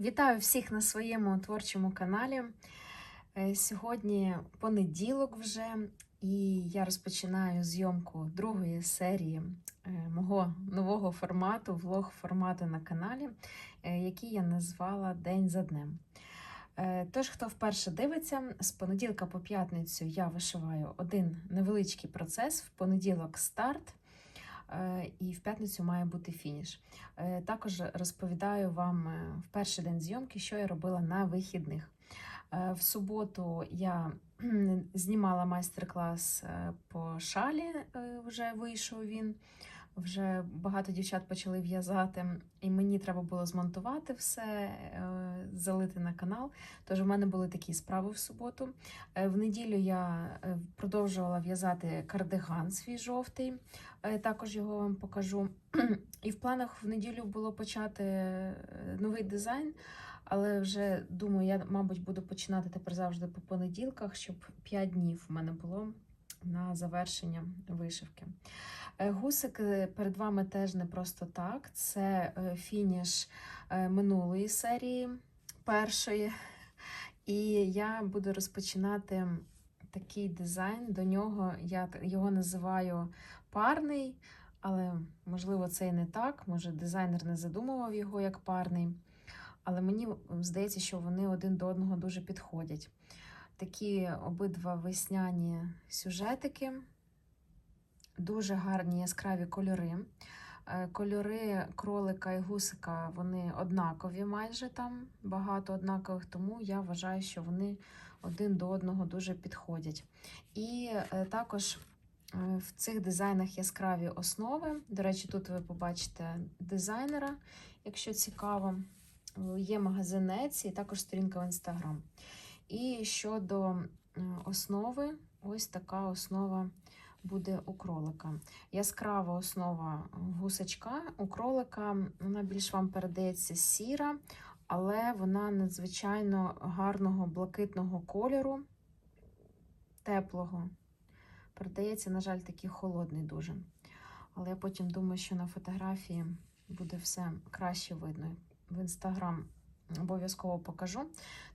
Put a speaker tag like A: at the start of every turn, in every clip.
A: Вітаю всіх на своєму творчому каналі. Е, Сьогодні понеділок вже, і я розпочинаю зйомку другої серії е, мого нового формату, влог формату на каналі, е, який я назвала День за днем. Тож, хто вперше дивиться, з понеділка по п'ятницю я вишиваю один невеличкий процес. В понеділок старт, і в п'ятницю має бути фініш. Е, Також розповідаю вам е, в перший день зйомки, що я робила на вихідних. Е, В суботу я знімала майстер-клас е, по шалі, е, вже вийшов він. Вже багато дівчат почали в'язати, і мені треба було змонтувати все, е, залити на канал. Тож у мене були такі справи в суботу. Е, В неділю я е, продовжувала в'язати кардиган свій жовтий, також його вам покажу. І в планах в неділю було почати новий дизайн, але вже думаю, я, мабуть, буду починати тепер завжди по понеділках, щоб 5 днів в мене було на завершення вишивки. Е, Гусик е, перед вами теж не просто так. Це е, фініш минулої серії, першої. І я буду розпочинати такий дизайн. До нього я його називаю парний, але можливо це і не так. Може, дизайнер не задумував його як парний. Але мені здається, що вони один до одного дуже підходять. Такі обидва весняні сюжетики, дуже гарні яскраві кольори. Е, Кольори кролика і гусика вони однакові, майже там багато однакових, тому я вважаю, що вони один до одного дуже підходять. І е, також е, в цих дизайнах яскраві основи. До речі, тут ви побачите дизайнера, якщо цікаво. Є магазин Etsy і також сторінка в Instagram. І щодо основи, ось така основа буде у кролика. Яскрава основа гусачка. У кролика вона більш вам передається сіра, але вона надзвичайно гарного блакитного кольору, теплого. Передається, на жаль, такий холодний дуже. Але я потім думаю, що на фотографії буде все краще видно. В інстаграм обов'язково покажу.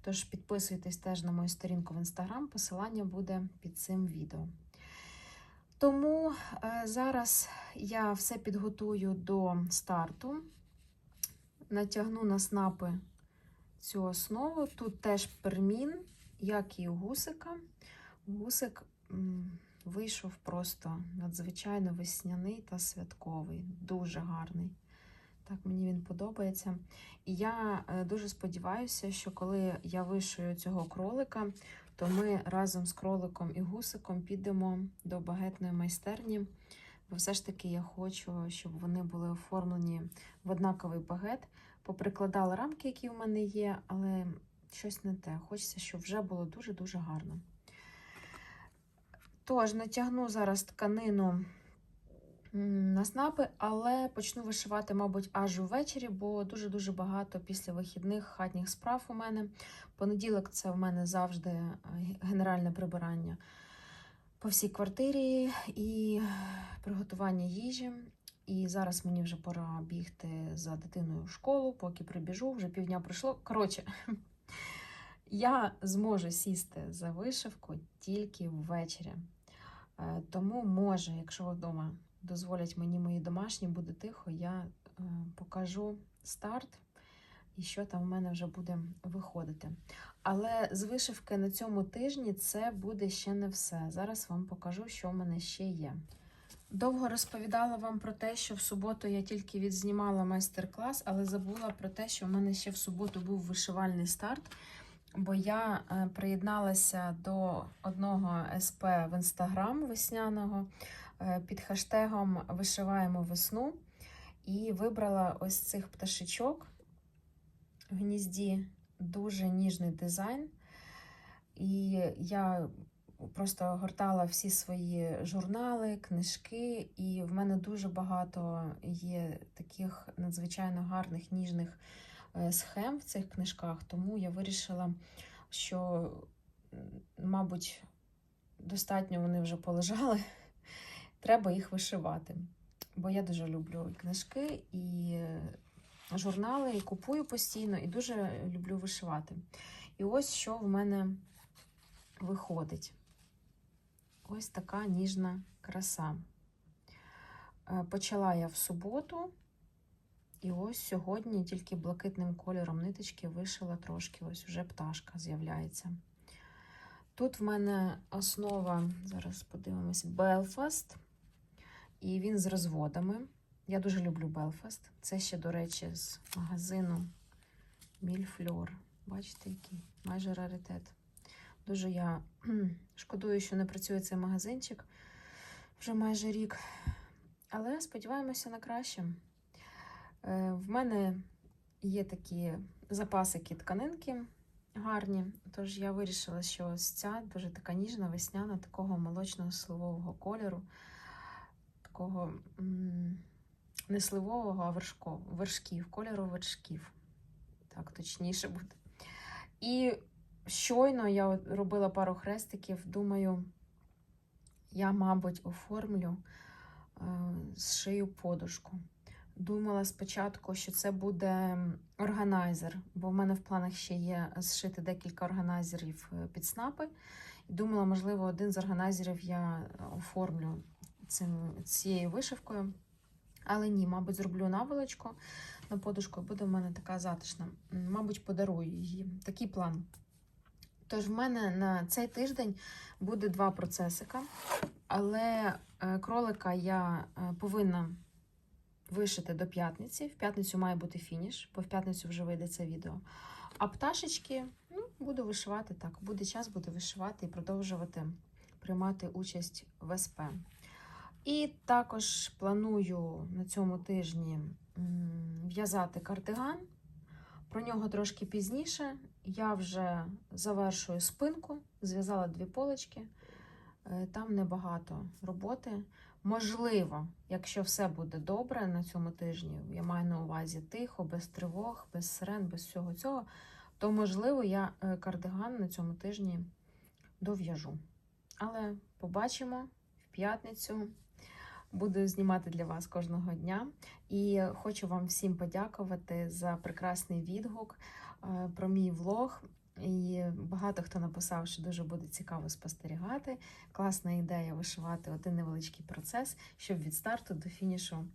A: Тож підписуйтесь теж на мою сторінку в інстаграм, посилання буде під цим відео. Тому е, зараз я все підготую до старту. Натягну на снапи цю основу. Тут теж пермін, як і у гусика. Гусик вийшов просто надзвичайно весняний та святковий, дуже гарний. Так, мені він подобається. І я е, дуже сподіваюся, що коли я вишию цього кролика, то ми разом з кроликом і гусиком підемо до багетної майстерні. Бо все ж таки я хочу, щоб вони були оформлені в однаковий багет. Поприкладала рамки, які в мене є, але щось не те. Хочеться, щоб вже було дуже-дуже гарно. Тож, натягну зараз тканину на снапи, але почну вишивати, мабуть, аж увечері, бо дуже-дуже багато після вихідних хатніх справ у мене. Понеділок це в мене завжди е, генеральне прибирання по всій квартирі і приготування їжі. І зараз мені вже пора бігти за дитиною в школу, поки прибіжу, вже півдня пройшло. Коротше, я зможу сісти за вишивку тільки ввечері. Е, Тому, може, якщо вдома дозволять мені мої домашні, буде тихо, я е, покажу старт і що там в мене вже буде виходити. Але з вишивки на цьому тижні це буде ще не все. Зараз вам покажу, що в мене ще є. Довго розповідала вам про те, що в суботу я тільки відзнімала майстер-клас, але забула про те, що в мене ще в суботу був вишивальний старт, бо я е, приєдналася до одного СП в інстаграм весняного під хештегом Вишиваємо весну і вибрала ось цих пташечок. В гнізді дуже ніжний дизайн. І я просто гортала всі свої журнали, книжки, і в мене дуже багато є таких надзвичайно гарних ніжних е, схем в цих книжках, тому я вирішила, що, мабуть, достатньо вони вже полежали, треба їх вишивати. Бо я дуже люблю і книжки, і журнали і купую постійно, і дуже люблю вишивати. І ось що в мене виходить. Ось така ніжна краса. Е, Почала я в суботу, і ось сьогодні тільки блакитним кольором ниточки вишила трошки. Ось вже пташка з'являється. Тут в мене основа, зараз подивимось, Belfast. І він з розводами. Я дуже люблю Belfast. Це ще, до речі, з магазину Мільфльор. Бачите, який? Майже раритет. Дуже я шкодую, що не працює цей магазинчик вже майже рік. Але сподіваємося на краще. Е, В мене є такі запасики тканинки гарні. Тож я вирішила, що ось ця дуже така ніжна, весняна, такого молочного сливового кольору, такого не сливового, а вершко, вершків, кольору вершків. Так, точніше буде. І щойно я робила пару хрестиків, думаю, я, мабуть, оформлю, е, зшию подушку. Думала спочатку, що це буде органайзер, бо в мене в планах ще є зшити декілька органайзерів е, під снапи. Думала, можливо, один з органайзерів я оформлю цим, цією вишивкою. Але ні, мабуть, зроблю наволочку на подушку, і буде в мене така затишна. Мабуть, подарую її. Такий план. Тож в мене на цей тиждень буде два процесика, але е, кролика я е, повинна вишити до п'ятниці. В п'ятницю має бути фініш, бо в п'ятницю вже вийде це відео. А пташечки ну, буду вишивати так. Буде час, буду вишивати і продовжувати приймати участь в СП. І також планую на цьому тижні в'язати кардиган. Про нього трошки пізніше. Я вже завершую спинку, зв'язала дві полочки. Е, Там небагато роботи. Можливо, якщо все буде добре на цьому тижні, я маю на увазі тихо, без тривог, без сирен, без всього цього, то можливо я е, кардиган на цьому тижні дов'яжу. Але побачимо в п'ятницю. Буду знімати для вас кожного дня. І хочу вам всім подякувати за прекрасний відгук е, про мій влог. І багато хто написав, що дуже буде цікаво спостерігати. Класна ідея вишивати один невеличкий процес, щоб від старту до фінішу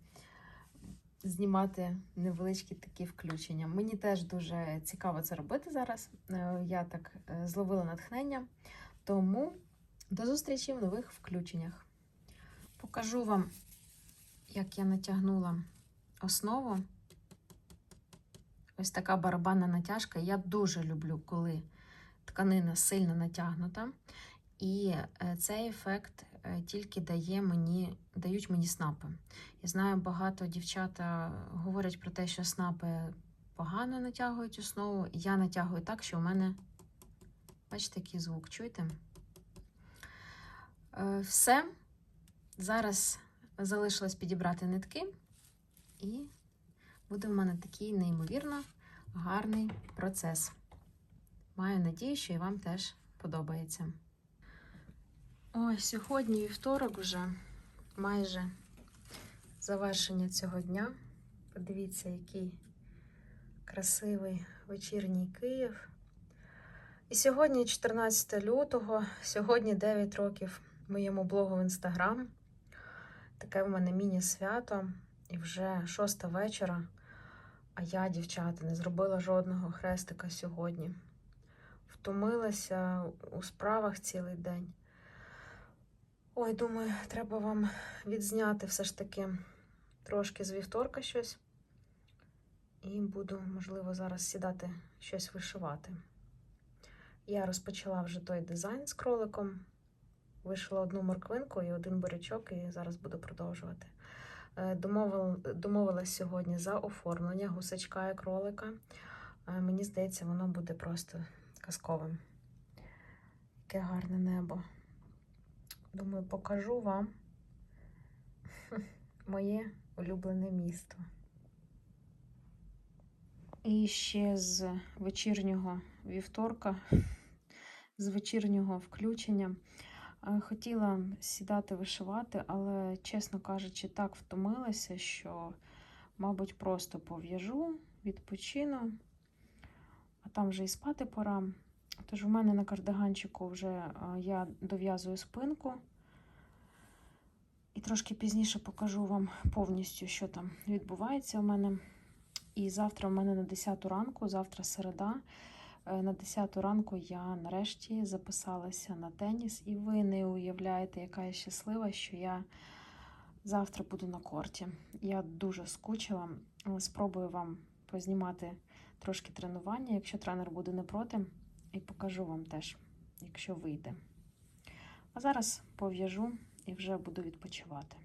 A: знімати невеличкі такі включення. Мені теж дуже цікаво це робити зараз. Е, Я так е, зловила натхнення. Тому до зустрічі в нових включеннях. Покажу вам, як я натягнула основу. Ось така барабанна натяжка. Я дуже люблю, коли тканина сильно натягнута. І е, цей ефект е, тільки дає мені, дають мені снапи. Я знаю, багато дівчата говорять про те, що снапи погано натягують основу. Я натягую так, що у мене, бачите, який звук, чуєте? Е, Все. Зараз залишилось підібрати нитки, і буде в мене такий неймовірно гарний процес. Маю надію, що і вам теж подобається. Ой, сьогодні вівторок вже майже завершення цього дня. Подивіться, який красивий вечірній Київ. І сьогодні 14 лютого, сьогодні 9 років моєму блогу в інстаграм. Таке в мене міні-свято, і вже шоста вечора. А я, дівчата, не зробила жодного хрестика сьогодні. Втомилася у справах цілий день. Ой, думаю, треба вам відзняти все ж таки трошки з вівторка щось. І буду, можливо, зараз сідати щось вишивати. Я розпочала вже той дизайн з кроликом. Вишила одну морквинку і один бурячок, і зараз буду продовжувати. Е, домовилась сьогодні за оформлення гусачка і кролика. Е, Мені здається, воно буде просто казковим. Яке гарне небо. Думаю, покажу вам моє улюблене місто. І ще з вечірнього вівторка, з вечірнього включення. Е, Хотіла сідати вишивати, але, чесно кажучи, так втомилася, що мабуть, просто пов'яжу, відпочину, а там вже і спати пора. Тож в мене на кардиганчику вже я дов'язую спинку. І трошки пізніше покажу вам повністю, що там відбувається у мене. І завтра у мене на 10 ранку, завтра середа. Е, На 10 ранку я нарешті записалася на теніс, і ви не уявляєте, яка я щаслива, що я завтра буду на корті. Я дуже скучила. Спробую вам познімати трошки тренування, якщо тренер буде не проти, і покажу вам теж, якщо вийде. А зараз пов'яжу і вже буду відпочивати.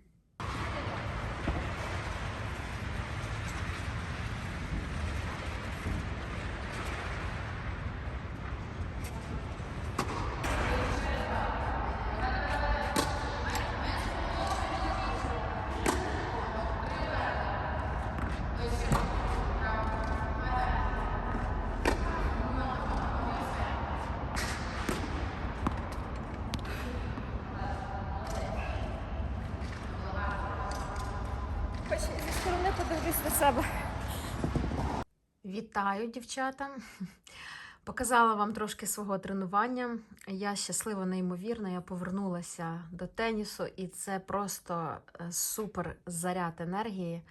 B: Зі на себе.
A: Вітаю, дівчата! Показала вам трошки свого тренування. Я щаслива, неймовірно. Я повернулася до тенісу, і це просто е, супер заряд енергії.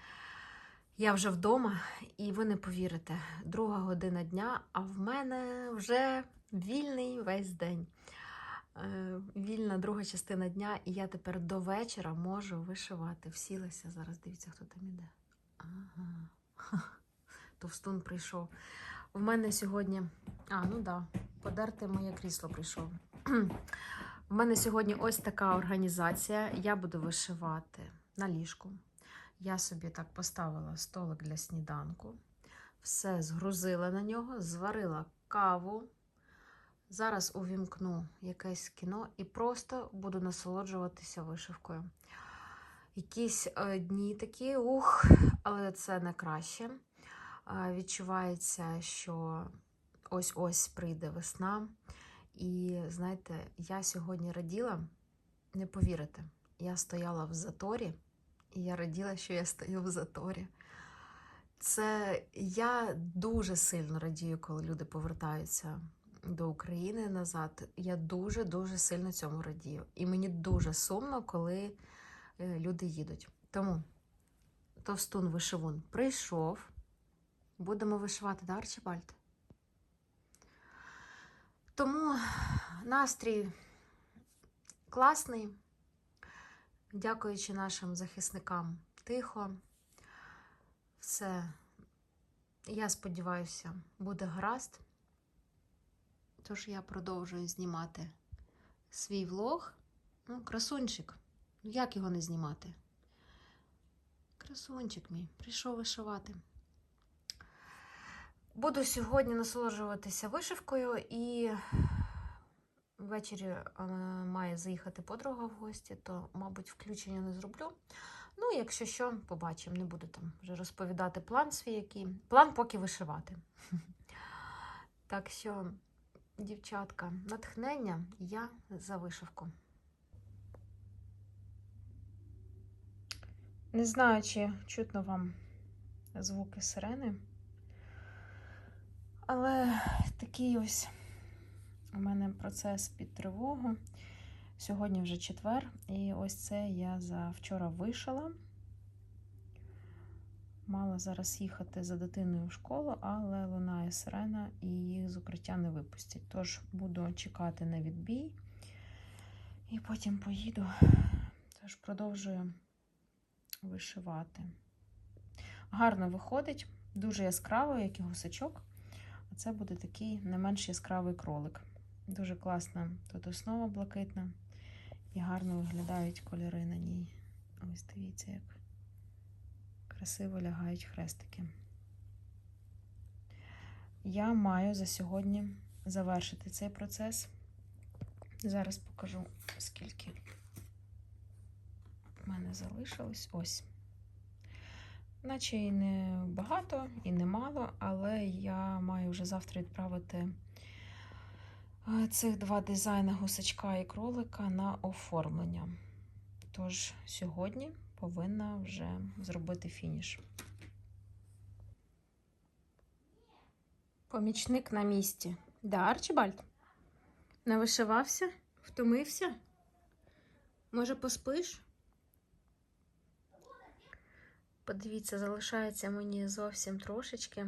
A: Я вже вдома, і ви не повірите, друга година дня, а в мене вже вільний весь день. Е, Вільна друга частина дня, і я тепер до вечора можу вишивати. Всілася зараз. Дивіться, хто там іде. Ага. Товстун прийшов. В мене сьогодні. А, ну да, подерти моє крісло прийшов. В мене сьогодні ось така організація. Я буду вишивати на ліжку. Я собі так поставила столик для сніданку. Все згрузила на нього, зварила каву. Зараз увімкну якесь кіно і просто буду насолоджуватися вишивкою. Якісь е, дні такі, ух, але це не краще. Е, відчувається, що ось-ось прийде весна. І знаєте, я сьогодні раділа, не повірите, я стояла в заторі, і я раділа, що я стою в заторі. Це я дуже сильно радію, коли люди повертаються до України назад. Я дуже-дуже сильно цьому радію. І мені дуже сумно, коли люди їдуть. Тому товстун вишивун прийшов. Будемо вишивати, да, Арчибальд? Тому настрій класний. Дякуючи нашим захисникам тихо. Все, я сподіваюся, буде гаразд. Тож я продовжую знімати свій влог. Ну, красунчик. Ну, як його не знімати? Красунчик мій, прийшов вишивати. Буду сьогодні насолоджуватися вишивкою і ввечері е, має заїхати подруга в гості, то, мабуть, включення не зроблю. Ну, якщо що, побачимо. Не буду там вже розповідати план свій який. План поки вишивати. Так що, дівчатка, натхнення я за вишивку. Не знаю, чи чутно вам звуки сирени. Але такий ось у мене процес під тривогу. Сьогодні вже четвер, і ось це я за вчора вишила. Мала зараз їхати за дитиною в школу, але лунає сирена і їх з укриття не випустять. Тож буду чекати на відбій і потім поїду. Тож продовжую вишивати. Гарно виходить, дуже яскраво, як і гусачок. А це буде такий не менш яскравий кролик. Дуже класна тут основа блакитна і гарно виглядають кольори на ній. Ось дивіться, як красиво лягають хрестики. Я маю за сьогодні завершити цей процес. Зараз покажу, скільки в мене залишилось ось. Наче і не багато, і не мало, але я маю вже завтра відправити е, цих два дизайни гусачка і кролика на оформлення. Тож, сьогодні повинна вже зробити фініш.
B: Помічник на місці. Да, Арчибальд? Навишивався? Втомився? Може, поспиш?
A: Подивіться, залишається мені зовсім трошечки.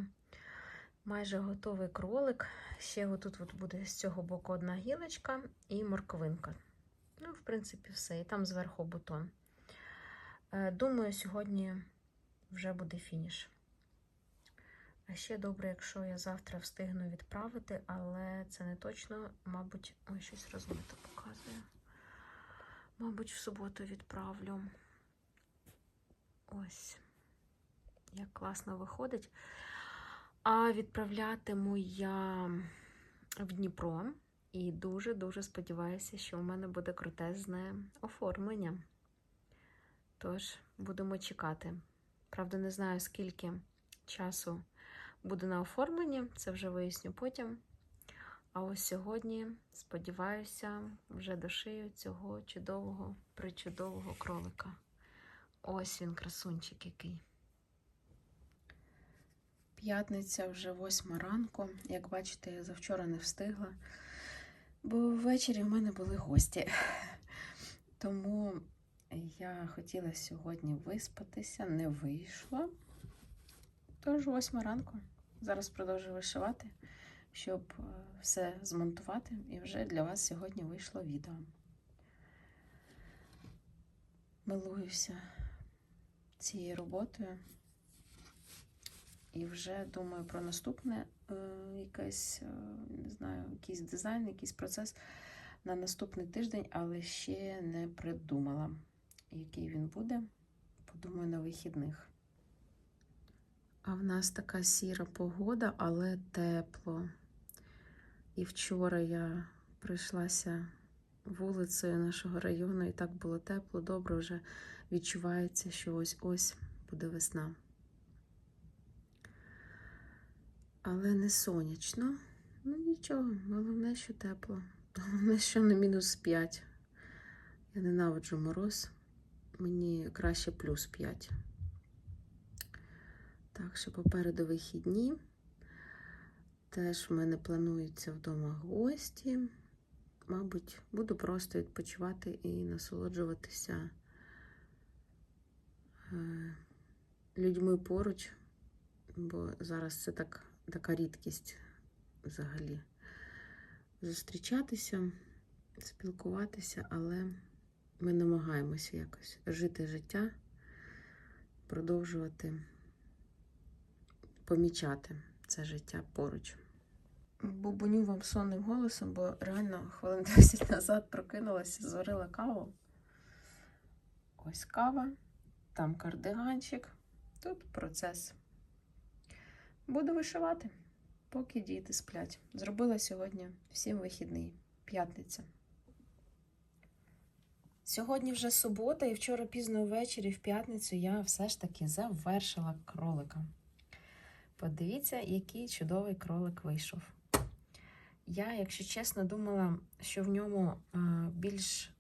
A: Майже готовий кролик. Ще отут от буде з цього боку одна гілочка і морковинка. Ну, в принципі, все. І там зверху бутон. Е, Думаю, сьогодні вже буде фініш. А ще добре, якщо я завтра встигну відправити, але це не точно, мабуть, ой, щось розмито показує. Мабуть, в суботу відправлю. Ось як класно виходить. А відправлятиму я в Дніпро і дуже-дуже сподіваюся, що в мене буде крутезне оформлення. Тож, будемо чекати. Правда, не знаю, скільки часу буде на оформленні, це вже виясню потім. А ось сьогодні, сподіваюся, вже дошию цього чудового, причудового кролика. Ось він, красунчик який. П'ятниця вже восьма ранку. Як бачите, я завчора не встигла, бо ввечері в мене були гості. Тому я хотіла сьогодні виспатися, не вийшло. Тож восьма ранку. Зараз продовжую вишивати, щоб е, все змонтувати. І вже для вас сьогодні вийшло відео. Милуюся цією роботою. І вже думаю про наступне е, якесь, е, не знаю, якийсь дизайн, якийсь процес на наступний тиждень, але ще не придумала, який він буде. Подумаю на вихідних. А в нас така сіра погода, але тепло. І вчора я пройшлася вулицею нашого району, і так було тепло, добре вже відчувається, що ось ось буде весна. Але не сонячно. Ну нічого, головне, що тепло. Головне, що не мінус 5. Я ненавиджу мороз. Мені краще плюс 5. Так що попереду вихідні. Теж в мене плануються вдома гості. Мабуть, буду просто відпочивати і насолоджуватися е, людьми поруч, бо зараз це так, така рідкість взагалі. Зустрічатися, спілкуватися, але ми намагаємося якось жити життя, продовжувати помічати це життя поруч. Бубоню вам сонним голосом, бо реально хвилин 10 назад прокинулася, зварила каву. Ось кава, там кардиганчик, тут процес. Буду вишивати, поки діти сплять. Зробила сьогодні всім вихідний, п'ятниця. Сьогодні вже субота, і вчора пізно ввечері, в п'ятницю, я все ж таки завершила кролика. Подивіться, який чудовий кролик вийшов. Я, якщо чесно, думала, що в ньому е, більш,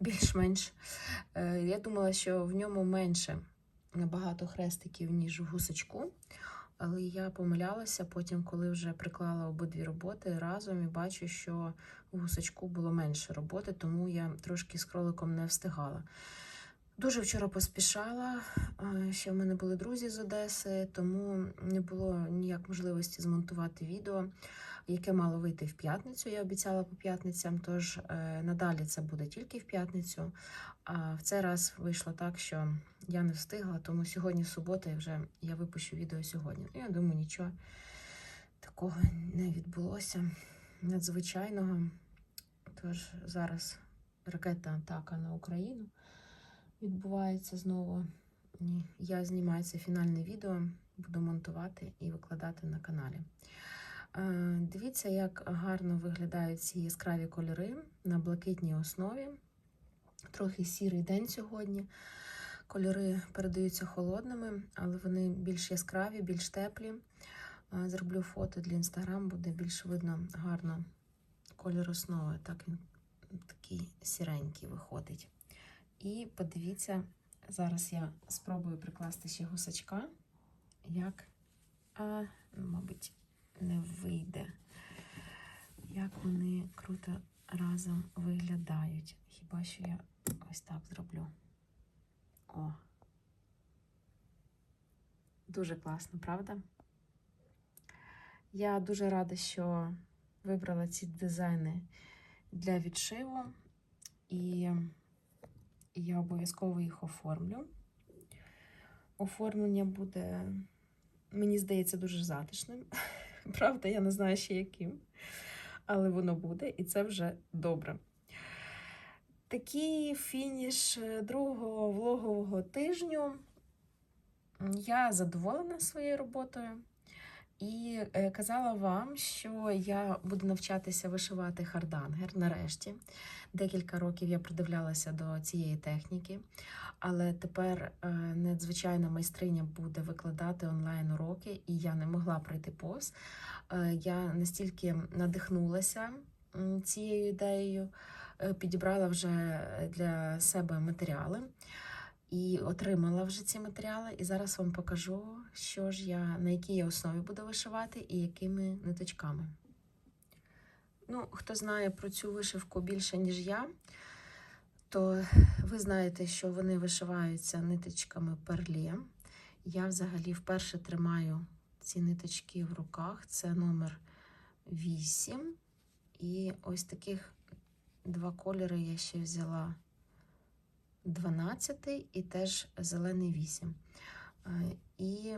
A: більш-менш. е, Я думала, що в ньому менше набагато хрестиків, ніж в гусочку. Але я помилялася потім, коли вже приклала обидві роботи разом і бачу, що у гусочку було менше роботи, тому я трошки з кроликом не встигала. Дуже вчора поспішала. Ще в мене були друзі з Одеси, тому не було ніяк можливості змонтувати відео, яке мало вийти в п'ятницю. Я обіцяла по п'ятницям, тож е, надалі це буде тільки в п'ятницю. А в цей раз вийшло так, що я не встигла, тому сьогодні субота і вже я випущу відео сьогодні. Я думаю, нічого такого не відбулося надзвичайного. Тож зараз ракетна атака на Україну відбувається знову. Я знімаю це фінальне відео, буду монтувати і викладати на каналі. Е, Дивіться, як гарно виглядають ці яскраві кольори на блакитній основі. Трохи сірий день сьогодні. Кольори передаються холодними, але вони більш яскраві, більш теплі. Е, Зроблю фото для інстаграм, буде більш видно гарно кольор основи. Так він такий сіренький виходить. І подивіться, зараз я спробую прикласти ще гусачка, як, а, мабуть, не вийде. Як вони круто разом виглядають. Хіба що я ось так зроблю. О. Дуже класно, правда? Я дуже рада, що вибрала ці дизайни для відшиву, і я обов'язково їх оформлю. Оформлення буде, мені здається, дуже затишним. Правда, я не знаю ще яким, але воно буде, і це вже добре. Такий фініш е, другого влогового тижню. Я задоволена своєю роботою. І е, казала вам, що я буду навчатися вишивати хардангер нарешті. Декілька років я придивлялася до цієї техніки, але тепер е, надзвичайна майстриня буде викладати онлайн уроки, і я не могла пройти повз. Е, я настільки надихнулася цією ідеєю, підібрала вже для себе матеріали і отримала вже ці матеріали. І зараз вам покажу, що ж я на якій я основі буду вишивати і якими ниточками. Ну, хто знає про цю вишивку більше, ніж я, то ви знаєте, що вони вишиваються ниточками перлє. Я взагалі вперше тримаю ці ниточки в руках. Це номер 8. І ось таких два кольори я ще взяла 12 і теж зелений 8. Е, І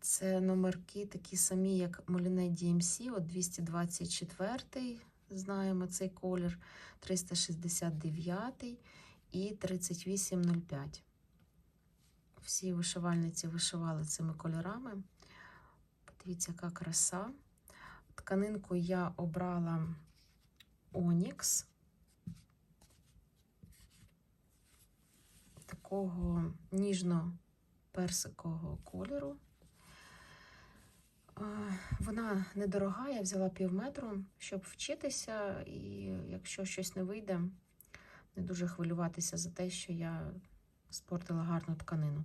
A: це номерки такі самі, як Molinet DMC, от 224 знаємо цей колір, 369 і 3805. Всі вишивальниці вишивали цими кольорами. Подивіться, яка краса. Тканинку я обрала Onyx. Такого ніжно-персикового кольору. Вона недорога, я взяла пів метру, щоб вчитися, і якщо щось не вийде, не дуже хвилюватися за те, що я спортила гарну тканину.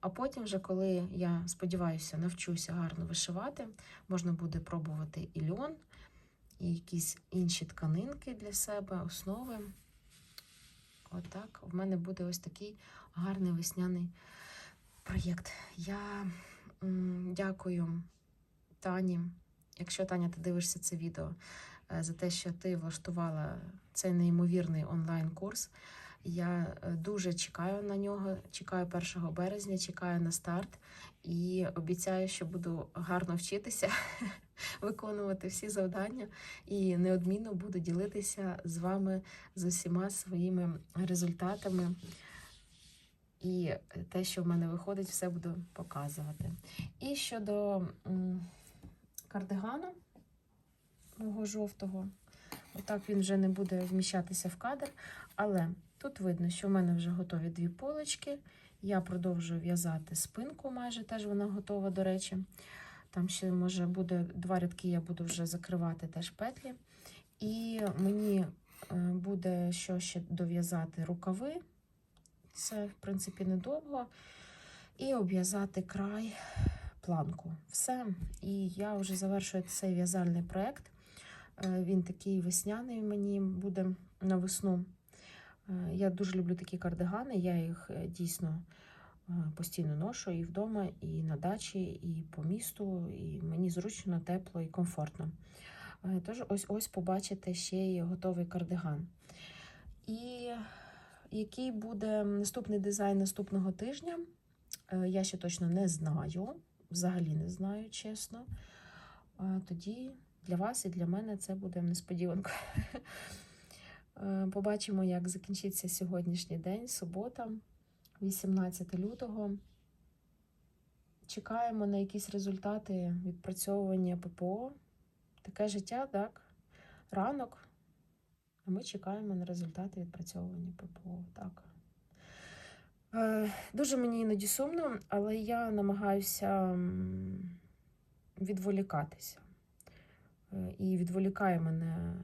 A: А потім, вже, коли я сподіваюся, навчуся гарно вишивати, можна буде пробувати і льон, і якісь інші тканинки для себе, основи. Отак, в мене буде ось такий гарний весняний проєкт. Я дякую. Тані, якщо Таня, ти дивишся це відео, е, за те, що ти влаштувала цей неймовірний онлайн-курс. Я е, дуже чекаю на нього, чекаю 1 березня, чекаю на старт і обіцяю, що буду гарно вчитися, виконувати всі завдання і неодмінно буду ділитися з вами з усіма своїми результатами. І те, що в мене виходить, все буду показувати. І щодо кардигану мого жовтого, отак він вже не буде вміщатися в кадр. Але тут видно, що в мене вже готові дві полочки. Я продовжую в'язати спинку, майже теж вона готова, до речі. Там ще, може, буде два рядки, я буду вже закривати теж петлі. І мені е, буде що ще дов'язати рукави. Це, в принципі, недовго. І обв'язати край планку. Все. І я вже завершую цей в'язальний проєкт. Е, Він такий весняний мені буде на весну. Е, Я дуже люблю такі кардигани, я їх е, дійсно постійно ношу і вдома, і на дачі, і по місту, і мені зручно, тепло і комфортно. Тож ось ось побачите ще й готовий кардиган. І який буде наступний дизайн наступного тижня, я ще точно не знаю. Взагалі не знаю, чесно. Тоді для вас і для мене це буде несподіванка. Е, Побачимо, як закінчиться сьогоднішній день, субота, 18 лютого. Чекаємо на якісь результати відпрацьовування ППО. Таке життя, так? Ранок. А ми чекаємо на результати відпрацьовування ППО. Так. Е, Дуже мені іноді сумно, але я намагаюся відволікатися. Е, І відволікає мене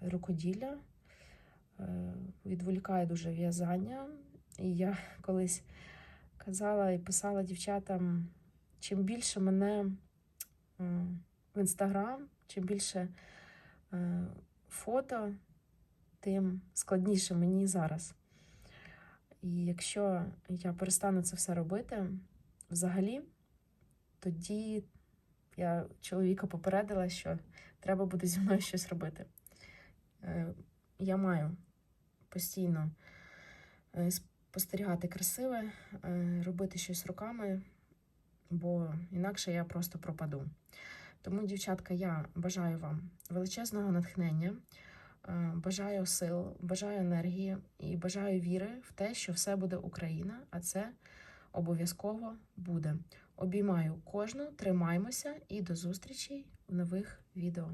A: рукоділля, е, відволікає дуже в'язання. І я колись казала і писала дівчатам, чим більше мене в інстаграм, чим більше е, фото, тим складніше мені зараз. І якщо я перестану це все робити, взагалі, тоді я чоловіка попередила, що треба буде зі мною щось робити. Е, Я маю постійно е, спостерігати красиве, е, робити щось руками, бо інакше я просто пропаду. Тому, дівчатка, я бажаю вам величезного натхнення, бажаю сил, бажаю енергії і бажаю віри в те, що все буде Україна, а це обов'язково буде. Обіймаю кожну, тримаймося і до зустрічі в нових відео.